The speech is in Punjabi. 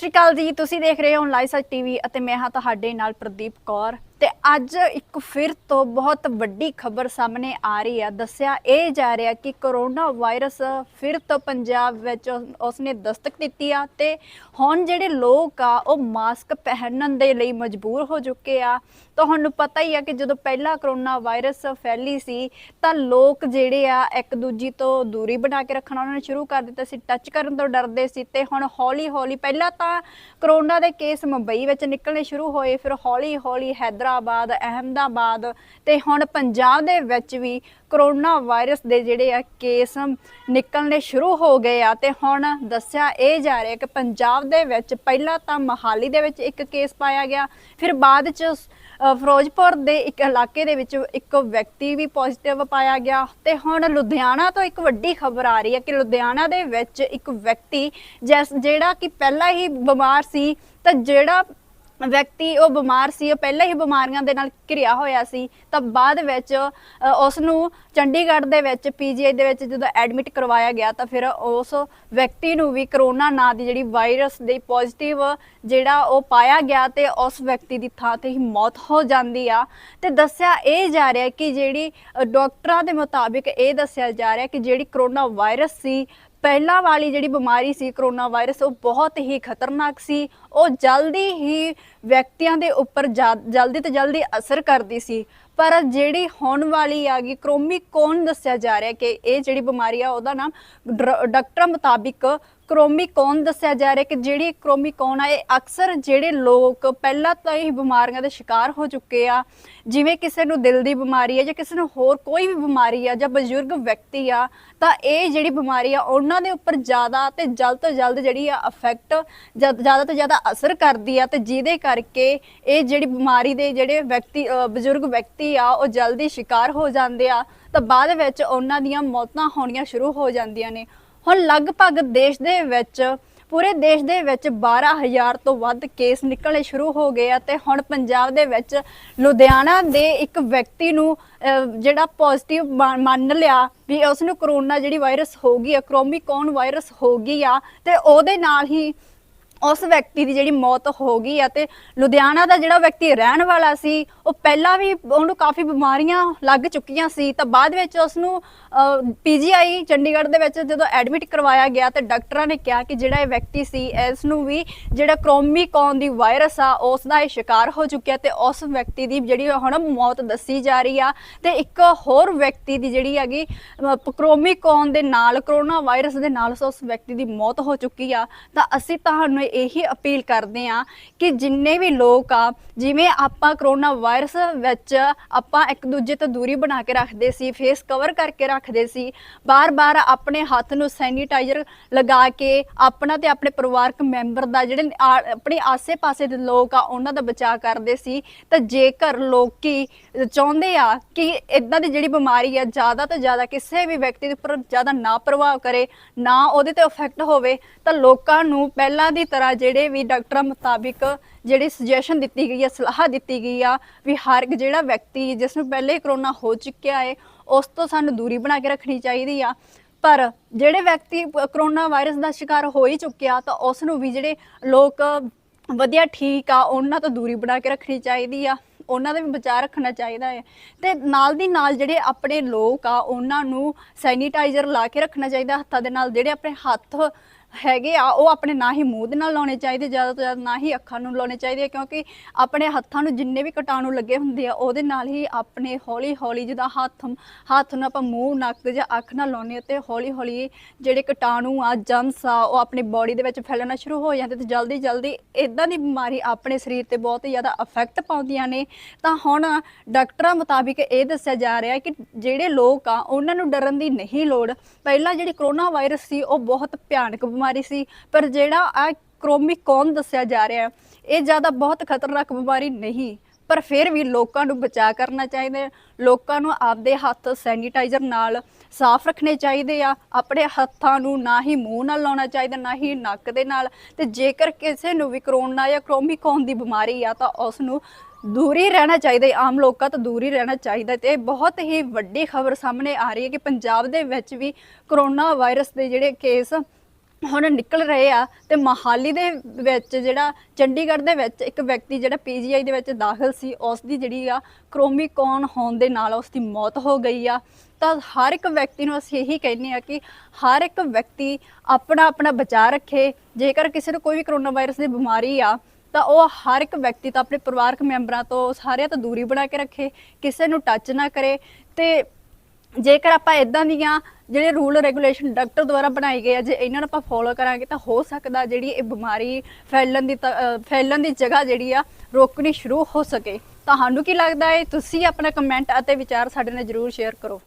ਸ਼੍ਰੀ ਅਕਾਲ ਜੀ। ਤੁਸੀਂ ਦੇਖ ਰਹੇ ਹੋ ਲਾਈਵ ਸੱਚ ਟੀਵੀ ਅਤੇ ਮੈਂ ਹਾਂ ਤੁਹਾਡੇ ਨਾਲ ਪ੍ਰਦੀਪ ਕੌਰ। ਤੇ ਅੱਜ ਇੱਕ ਫਿਰ ਤੋਂ ਬਹੁਤ ਵੱਡੀ ਖਬਰ ਸਾਹਮਣੇ ਆ ਰਹੀ ਆ। ਦੱਸਿਆ ਇਹ ਜਾ ਰਿਹਾ ਕਿ ਕਰੋਨਾ ਵਾਇਰਸ ਫਿਰ ਤੋਂ ਪੰਜਾਬ ਵਿੱਚ ਉਸਨੇ ਦਸਤਕ ਦਿੱਤੀ ਆ ਤੇ ਹੁਣ ਜਿਹੜੇ ਲੋਕ ਆ, ਉਹ ਮਾਸਕ ਪਹਿਨਣ ਦੇ ਲਈ ਮਜਬੂਰ ਹੋ ਚੁੱਕੇ ਆ। ਤੁਹਾਨੂੰ ਪਤਾ ਹੀ ਆ ਕਿ ਜਦੋਂ ਪਹਿਲਾ ਕਰੋਨਾ ਵਾਇਰਸ ਫੈਲੀ ਸੀ, ਤਾਂ ਲੋਕ ਜਿਹੜੇ ਆ, ਇੱਕ ਦੂਜੀ ਤੋਂ ਦੂਰੀ ਬਣਾ ਕੇ ਰੱਖਣਾ ਉਹਨਾਂ ਨੇ ਸ਼ੁਰੂ ਕਰ ਦਿੱਤਾ ਸੀ। ਟੱਚ ਕਰਨ ਤੋਂ ਡਰਦੇ ਸੀ ਤੇ ਹੁਣ ਹੌਲੀ ਹੌਲੀ ਪਹਿਲਾਂ ਤਾਂ ਕਰੋਨਾ ਦੇ ਕੇਸ ਮੁੰਬਈ ਵਿੱਚ ਨਿਕਲਣੇ ਸ਼ੁਰੂ ਹੋਏ, ਫਿਰ ਹੌਲੀ ਹੌਲੀ ਹੈਦਰਾਬਾਦ ਅਹਿਮਦਾਬਾਦ ਤੇ ਹੁਣ ਪੰਜਾਬ ਦੇ ਵਿੱਚ ਵੀ ਕਰੋਨਾ ਵਾਇਰਸ ਦੇ ਜਿਹੜੇ ਆ ਕੇਸ ਨਿਕਲਣੇ ਸ਼ੁਰੂ ਹੋ ਗਏ ਆ ਤੇ ਹੁਣ ਦੱਸਿਆ ਇਹ ਜਾ ਰਿਹਾ ਕਿ ਪੰਜਾਬ ਦੇ ਵਿੱਚ ਪਹਿਲਾਂ ਤਾਂ ਮਹਾਲੀ ਦੇ ਵਿੱਚ ਇੱਕ ਕੇਸ ਪਾਇਆ ਗਿਆ, ਫਿਰ ਬਾਅਦ ਚ ਫਿਰੋਜ਼ਪੁਰ ਦੇ ਇੱਕ ਇਲਾਕੇ ਦੇ ਵਿੱਚ ਇੱਕ ਵਿਅਕਤੀ ਵੀ ਪੋਜ਼ਿਟਿਵ ਪਾਇਆ ਗਿਆ ਤੇ ਹੁਣ ਲੁਧਿਆਣਾ ਤੋਂ ਇੱਕ ਵੱਡੀ ਖਬਰ ਆ ਰਹੀ ਹੈ ਕਿ ਲੁਧਿਆਣਾ ਦੇ ਵਿੱਚ ਇੱਕ ਵਿਅਕਤੀ ਜਿਹੜਾ ਕਿ ਪਹਿਲਾਂ ਹੀ ਬਿਮਾਰ ਸੀ ਤਾਂ ਜਿਹੜਾ ਵਿਅਕਤੀ ਉਹ ਬਿਮਾਰ ਸੀ ਉਹ ਪਹਿਲਾਂ ਹੀ ਬਿਮਾਰੀਆਂ ਦੇ ਨਾਲ ਘਿਰਿਆ ਹੋਇਆ ਸੀ। ਤਾਂ ਬਾਅਦ ਵਿੱਚ ਉਸ ਨੂੰ ਚੰਡੀਗੜ੍ਹ ਦੇ ਵਿੱਚ ਪੀਜੀਆਈ ਦੇ ਵਿੱਚ ਜਦੋਂ ਐਡਮਿਟ ਕਰਵਾਇਆ ਗਿਆ ਤਾਂ ਫਿਰ ਉਸ ਵਿਅਕਤੀ ਨੂੰ ਵੀ ਕਰੋਨਾ ਨਾਂ ਦੀ ਜਿਹੜੀ ਵਾਇਰਸ ਦੇ ਪੋਜ਼ਿਟਿਵ ਜਿਹੜਾ ਉਹ ਪਾਇਆ ਗਿਆ ਤੇ ਉਸ ਵਿਅਕਤੀ ਦੀ ਥਾਂ ਤੇ ਹੀ ਮੌਤ ਹੋ ਜਾਂਦੀ ਆ। ਤੇ ਦੱਸਿਆ ਇਹ ਜਾ ਰਿਹਾ ਕਿ ਜਿਹੜੀ ਅ, ਡਾਕਟਰਾਂ ਦੇ ਮੁਤਾਬਿਕ ਇਹ ਦੱਸਿਆ ਜਾ ਰਿਹਾ ਕਿ ਜਿਹੜੀ ਕਰੋਨਾ ਵਾਇਰਸ ਸੀ ਪਹਿਲਾਂ ਵਾਲੀ ਜਿਹੜੀ ਬਿਮਾਰੀ ਸੀ ਕਰੋਨਾ ਵਾਇਰਸ, ਉਹ ਬਹੁਤ ਹੀ ਖਤਰਨਾਕ ਸੀ। ਉਹ ਜਲਦੀ ਹੀ ਵਿਅਕਤੀਆਂ ਦੇ ਉੱਪਰ ਜਾ- ਜਲਦੀ ਤੋਂ ਜਲਦੀ ਅਸਰ ਕਰਦੀ ਸੀ। ਪਰ ਜਿਹੜੀ ਹੋਣ ਵਾਲੀ ਆ ਗਈ ਕ੍ਰੋਮੀਕੋਨ ਦੱਸਿਆ ਜਾ ਰਿਹਾ ਕਿ ਇਹ ਜਿਹੜੀ ਬਿਮਾਰੀ ਆ, ਉਹਦਾ ਨਾਮ ਡਰ- ਡਾਕਟਰਾਂ ਮੁਤਾਬਿਕ ਕ੍ਰੋਮੀਕੋਨ ਦੱਸਿਆ ਜਾ ਰਿਹਾ ਕਿ ਜਿਹੜੀ ਕ੍ਰੋਮੀਕੋਨ ਆ, ਇਹ ਅਕਸਰ ਜਿਹੜੇ ਲੋਕ ਪਹਿਲਾਂ ਤਾਂ ਹੀ ਬਿਮਾਰੀਆਂ ਦੇ ਸ਼ਿਕਾਰ ਹੋ ਚੁੱਕੇ ਆ। ਜਿਵੇਂ ਕਿਸੇ ਨੂੰ ਦਿਲ ਦੀ ਬਿਮਾਰੀ ਹੈ ਜਾਂ ਕਿਸੇ ਨੂੰ ਹੋਰ ਕੋਈ ਵੀ ਬਿਮਾਰੀ ਆ ਜਾਂ ਬਜ਼ੁਰਗ ਵਿਅਕਤੀ ਆ, ਤਾਂ ਇਹ ਜਿਹੜੀ ਬਿਮਾਰੀ ਆ, ਉਹਨਾਂ ਦੇ ਉੱਪਰ ਜ਼ਿਆਦਾ ਤੇ ਜਲਦ ਤੋਂ ਜਲਦ ਜਿਹੜੀ ਆ ਅਫੈਕਟ ਜ਼ਿਆਦਾ ਤੋਂ ਜ਼ਿਆਦਾ ਅਸਰ ਕਰਦੀ ਆ ਤੇ ਜਿਹਦੇ ਕਰਕੇ ਇਹ ਜਿਹੜੀ ਬਿਮਾਰੀ ਦੇ ਜਿਹੜੇ ਵਿਅਕਤੀ ਬਜ਼ੁਰਗ ਵਿਅਕਤੀ ਆ, ਉਹ ਜਲਦੀ ਸ਼ਿਕਾਰ ਹੋ ਜਾਂਦੇ ਆ। ਤਾਂ ਬਾਅਦ ਵਿੱਚ ਉਹਨਾਂ ਦੀਆਂ ਮੌਤਾਂ ਹੋਣੀਆਂ ਸ਼ੁਰੂ ਹੋ ਜਾਂਦੀਆਂ ਨੇ। ਹੁਣ ਲਗਭਗ ਦੇਸ਼ ਦੇ ਵਿੱਚ, ਪੂਰੇ ਦੇਸ਼ ਦੇ ਵਿੱਚ 12000 ਤੋਂ ਵੱਧ ਕੇਸ ਨਿਕਲਣੇ ਸ਼ੁਰੂ ਹੋ ਗਏ ਆ ਤੇ ਹੁਣ ਪੰਜਾਬ ਦੇ ਵਿੱਚ ਲੁਧਿਆਣਾ ਦੇ ਇੱਕ ਵਿਅਕਤੀ ਨੂੰ ਜਿਹੜਾ ਪੋਜ਼ਿਟਿਵ ਮੰਨ ਲਿਆ ਵੀ ਉਸ ਨੂੰ ਕਰੋਨਾ ਜਿਹੜੀ ਵਾਇਰਸ ਹੋ ਗਈ ਆ ਕ੍ਰੋਮੀਕੋਨ ਵਾਇਰਸ ਹੋ ਗਈ ਆ ਤੇ ਉਹਦੇ ਨਾਲ ਹੀ ਉਸ ਵਿਅਕਤੀ ਦੀ ਜਿਹੜੀ ਮੌਤ ਹੋ ਗਈ ਆ ਤੇ ਲੁਧਿਆਣਾ ਦਾ ਜਿਹੜਾ ਵਿਅਕਤੀ ਰਹਿਣ ਵਾਲਾ ਸੀ ਉਹ ਪਹਿਲਾਂ ਵੀ ਉਹਨੂੰ ਕਾਫੀ ਬਿਮਾਰੀਆਂ ਲੱਗ ਚੁੱਕੀਆਂ ਸੀ ਤਾਂ ਬਾਅਦ ਵਿੱਚ ਉਸ ਨੂੰ ਪੀਜੀਆਈ ਚੰਡੀਗੜ੍ਹ ਦੇ ਵਿੱਚ ਜਦੋਂ ਐਡਮਿਟ ਕਰਵਾਇਆ ਗਿਆ ਤੇ ਡਾਕਟਰਾਂ ਨੇ ਕਿਹਾ ਕਿ ਜਿਹੜਾ ਇਹ ਵਿਅਕਤੀ ਸੀ ਇਸ ਨੂੰ ਵੀ ਜਿਹੜਾ ਕ੍ਰੋਮੀਕੌਨ ਦੀ ਵਾਇਰਸ ਆ ਉਸ ਦਾ ਇਹ ਸ਼ਿਕਾਰ ਹੋ ਚੁੱਕਿਆ ਤੇ ਉਸ ਵਿਅਕਤੀ ਦੀ ਜਿਹੜੀ ਹੁਣ ਮੌਤ ਦੱਸੀ ਜਾ ਰਹੀ ਆ ਤੇ ਇੱਕ ਹੋਰ ਵਿਅਕਤੀ ਦੀ ਜਿਹੜੀ ਹੈਗੀ ਅਹ, ਦੇ ਨਾਲ ਕਰੋਨਾ ਵਾਇਰਸ ਦੇ ਨਾਲ ਉਸ ਵਿਅਕਤੀ ਦੀ ਮੌਤ ਹੋ ਚੁੱਕੀ ਆ ਤਾਂ ਅਸੀਂ ਤੁਹਾਨੂੰ ਇਹੀ ਅਪੀਲ ਕਰਦੇ ਆ ਕਿ ਜਿੰਨੇ ਵੀ ਲੋਕ ਆ ਜਿਵੇਂ ਆਪਾਂ ਕਰੋਨਾ ਵਾਇਰਸ ਵਿੱਚ ਆਪਾਂ ਇੱਕ ਦੂਜੇ ਤੋਂ ਦੂਰੀ ਬਣਾ ਕੇ ਰੱਖਦੇ ਸੀ ਫੇਸ ਕਵਰ ਕਰਕੇ ਰੱਖਦੇ ਸੀ। ਬਾਰ-ਬਾਰ ਆਪਣੇ ਹੱਥ ਨੂੰ ਸੈਨੀਟਾਈਜ਼ਰ ਲਗਾ ਕੇ ਆਪਣਾ ਤੇ ਆਪਣੇ ਪਰਿਵਾਰਕ ਮੈਂਬਰ ਦਾ ਜਿਹੜੇ ਆਪਣੇ ਆਸੇ-ਪਾਸੇ ਦੇ ਲੋਕ ਆ, ਉਹਨਾਂ ਦਾ ਬਚਾਅ ਕਰਦੇ ਸੀ। ਤਾਂ ਜੇਕਰ ਲੋਕੀ ਚਾਹੁੰਦੇ ਆ ਕਿ ਇਦਾਂ ਦੀ ਜਿਹੜੀ ਬਿਮਾਰੀ ਆ, ਜ਼ਿਆਦਾ ਤੋਂ ਜ਼ਿਆਦਾ ਕਿਸੇ ਵੀ ਵਿਅਕਤੀ ਦੇ ਉੱਪਰ ਜ਼ਿਆਦਾ ਨਾ ਪ੍ਰਭਾਵ ਕਰੇ, ਨਾ ਉਹਦੇ ਤੇ ਇਫੈਕਟ ਹੋਵੇ, ਤਾਂ ਲੋਕਾਂ ਨੂੰ ਪਹਿਲਾਂ ਦੀ ਤਰ੍ਹਾਂ ਜਿਹੜੇ ਵੀ ਡਾਕਟਰਾਂ ਮੁਤਾਬਿਕ ਜਿਹੜੀ ਸੁਜੈਸ਼ਨ ਦਿੱਤੀ ਗਈ ਆ, ਸਲਾਹ ਦਿੱਤੀ ਗਈ ਆ ਵੀ ਹਰ ਇੱਕ ਜਿਹੜਾ ਵਿਅਕਤੀ ਜਿਸ ਨੂੰ ਪਹਿਲੇ ਕਰੋਨਾ ਹੋ ਚੁੱਕਿਆ ਹੈ ਉਸ ਤੋਂ ਸਾਨੂੰ ਦੂਰੀ ਬਣਾ ਕੇ ਰੱਖਣੀ ਚਾਹੀਦੀ ਆ। ਪਰ ਜਿਹੜੇ ਵਿਅਕਤੀ ਕਰੋਨਾ ਵਾਇਰਸ ਦਾ ਸ਼ਿਕਾਰ ਹੋ ਹੀ ਚੁੱਕਿਆ ਤਾਂ ਉਸ ਨੂੰ ਵੀ ਜਿਹੜੇ ਲੋਕ ਵਧੀਆ ਠੀਕ ਆ, ਉਹਨਾਂ ਤੋਂ ਦੂਰੀ ਬਣਾ ਕੇ ਰੱਖਣੀ ਚਾਹੀਦੀ ਆ। ਉਹਨਾਂ ਦਾ ਵੀ ਬਚਾਅ ਰੱਖਣਾ ਚਾਹੀਦਾ ਹੈ ਤੇ ਨਾਲ ਦੀ ਨਾਲ ਜਿਹੜੇ ਆਪਣੇ ਲੋਕ ਆ, ਉਹਨਾਂ ਨੂੰ ਸੈਨੀਟਾਈਜ਼ਰ ਲਾ ਕੇ ਰੱਖਣਾ ਚਾਹੀਦਾ, ਹੱਥਾਂ ਦੇ ਨਾਲ, ਜਿਹੜੇ ਆਪਣੇ ਹੱਥ ਹੈਗੇ ਆ, ਉਹ ਆਪਣੇ ਨਾ ਹੀ ਮੂੰਹ ਦੇ ਨਾਲ ਲਾਉਣੇ ਚਾਹੀਦੇ, ਜ਼ਿਆਦਾ ਤੋਂ ਜ਼ਿਆਦਾ ਨਾ ਹੀ ਅੱਖਾਂ ਨੂੰ ਲਾਉਣੇ ਚਾਹੀਦੇ ਆ, ਕਿਉਂਕਿ ਆਪਣੇ ਹੱਥਾਂ ਨੂੰ ਜਿੰਨੇ ਵੀ ਕੀਟਾਣੂ ਲੱਗੇ ਹੁੰਦੇ ਆ, ਉਹਦੇ ਨਾਲ ਹੀ ਆਪਣੇ ਹੌਲੀ ਹੌਲੀ ਜਿਹਦਾ ਹੱਥ ਹੱਥ ਨੂੰ ਆਪਾਂ ਮੂੰਹ, ਨੱਕ ਜਾਂ ਅੱਖ ਨਾਲ ਲਾਉਨੇ ਆ, ਤੇ ਹੌਲੀ ਹੌਲੀ ਜਿਹੜੇ ਕੀਟਾਣੂ ਆ ਜਮਸ ਆ, ਉਹ ਆਪਣੀ ਬਾਡੀ ਦੇ ਵਿੱਚ ਫੈਲਣਾ ਸ਼ੁਰੂ ਹੋ ਜਾਂਦੇ ਤੇ ਜਲਦੀ ਜਲਦੀ ਇਦਾਂ ਦੀ ਬਿਮਾਰੀ ਆਪਣੇ ਸਰੀਰ ਤੇ ਬਹੁਤ ਹੀ ਜ਼ਿਆਦਾ ਅਫੈਕਟ ਪਾਉਂਦੀਆਂ ਨੇ। ਤਾਂ ਹੁਣ ਡਾਕਟਰਾਂ ਮੁਤਾਬਿਕ ਇਹ ਦੱਸਿਆ ਜਾ ਰਿਹਾ ਕਿ ਜਿਹੜੇ ਲੋਕ ਆ, ਉਹਨਾਂ ਨੂੰ ਡਰਨ ਦੀ ਨਹੀਂ ਲੋੜ। ਪਹਿਲਾਂ ਜਿਹੜੀ ਕਰੋਨਾ ਵਾਇਰਸ ਸੀ, ਉਹ ਬਹੁਤ ਭਿਆਨਕ ਬਿਮਾਰੀ ਸੀ ਪਰ ਜਿਹੜਾ ਆ ਕ੍ਰੋਮੀਕੌਨ ਦੱਸਿਆ ਜਾ ਰਿਹਾ ਹੈ, ਇਹ ਜ਼ਿਆਦਾ ਬਹੁਤ ਖਤਰਨਾਕ ਬਿਮਾਰੀ ਨਹੀਂ ਪਰ ਫਿਰ ਵੀ ਲੋਕਾਂ ਨੂੰ ਬਚਾਅ ਕਰਨਾ ਚਾਹੀਦਾ ਹੈ। ਲੋਕਾਂ ਨੂੰ ਆਪਦੇ ਹੱਥ ਸੈਨੀਟਾਈਜ਼ਰ ਨਾਲ ਸਾਫ਼ ਰੱਖਣੇ ਚਾਹੀਦੇ ਆ ਆਪਣੇ ਹੱਥਾਂ ਨੂੰ ਨਾ ਹੀ ਮੂੰਹ ਨਾਲ ਲਾਉਣਾ ਚਾਹੀਦਾ ਨਾ ਹੀ ਨੱਕ ਦੇ ਨਾਲ ਤੇ ਜੇਕਰ ਕਿਸੇ ਨੂੰ ਵੀ ਕਰੋਨਾ ਜਾਂ ਕ੍ਰੋਮੀਕੌਨ ਦੀ ਬਿਮਾਰੀ ਆ ਤਾਂ ਉਸ ਨੂੰ ਦੂਰੀ ਰਹਿਣਾ ਚਾਹੀਦਾ ਆਮ ਲੋਕਾਂ ਤੋਂ ਦੂਰੀ ਰਹਿਣਾ ਚਾਹੀਦਾ ਤੇ ਇਹ ਬਹੁਤ ਹੀ ਵੱਡੀ ਖਬਰ ਸਾਹਮਣੇ ਆ ਰਹੀ ਹੈ ਕਿ ਪੰਜਾਬ ਦੇ ਵਿੱਚ ਵੀ ਕਰੋਨਾ ਵਾਇਰਸ ਦੇ ਜਿਹੜੇ ਕੇਸ ਹੁਣ ਨਿਕਲ ਰਹੇ ਆ ਤੇ ਮਹਾਲੀ ਦੇ ਵਿੱਚ ਜਿਹੜਾ, ਚੰਡੀਗੜ੍ਹ ਦੇ ਵਿੱਚ ਇੱਕ ਵਿਅਕਤੀ ਜਿਹੜਾ ਪੀਜੀਆਈ ਦੇ ਵਿੱਚ ਦਾਖਲ ਸੀ ਉਸ ਦੀ ਜਿਹੜੀ ਆ ਕ੍ਰੋਮੀਕੌਨ ਹੋਣ ਦੇ ਨਾਲ ਉਸ ਦੀ ਮੌਤ ਹੋ ਗਈ ਆ। ਤਾਂ ਹਰ ਇੱਕ ਵਿਅਕਤੀ ਨੂੰ ਅਸੀਂ ਇਹੀ ਕਹਿੰਦੇ ਆ ਕਿ ਹਰ ਇੱਕ ਵਿਅਕਤੀ ਆਪਣਾ ਆਪਣਾ ਬਚਾਅ ਰੱਖੇ। ਜੇਕਰ ਕਿਸੇ ਨੂੰ ਕੋਈ ਵੀ ਕਰੋਨਾ ਵਾਇਰਸ ਦੀ ਬਿਮਾਰੀ ਆ, ਤਾਂ ਉਹ ਹਰ ਇੱਕ ਵਿਅਕਤੀ ਤਾਂ ਆਪਣੇ ਪਰਿਵਾਰਕ ਮੈਂਬਰਾਂ ਤੋਂ ਸਾਰਿਆਂ ਤੋਂ ਦੂਰੀ ਬਣਾ ਕੇ ਰੱਖੇ, ਕਿਸੇ ਨੂੰ ਟੱਚ ਨਾ ਕਰੇ। ਤੇ ਜੇਕਰ ਆਪਾਂ ਇਦਾਂ ਦੀਆਂ ਜਿਹੜੇ ਰੂਲ ਰੈਗੂਲੇਸ਼ਨ ਡਾਕਟਰ ਦੁਆਰਾ ਬਣਾਏ ਗਏ ਆ, ਜੇ ਇਹਨਾਂ ਨੂੰ ਆਪਾਂ ਫੋਲੋ ਕਰਾਂਗੇ ਤਾਂ ਹੋ ਸਕਦਾ ਜਿਹੜੀ ਇਹ ਬਿਮਾਰੀ ਫੈਲਣ ਦੀ ਤ- ਫੈਲਣ ਦੀ ਜਗ੍ਹਾ ਜਿਹੜੀ ਆ, ਰੋਕਣੀ ਸ਼ੁਰੂ ਹੋ ਸਕੇ। ਤੁਹਾਨੂੰ ਕੀ ਲੱਗਦਾ ਹੈ ਤੁਸੀਂ ਆਪਣਾ ਕਮੈਂਟ ਅਤੇ ਵਿਚਾਰ ਸਾਡੇ ਨਾਲ ਜਰੂਰ ਸ਼ੇਅਰ ਕਰੋ।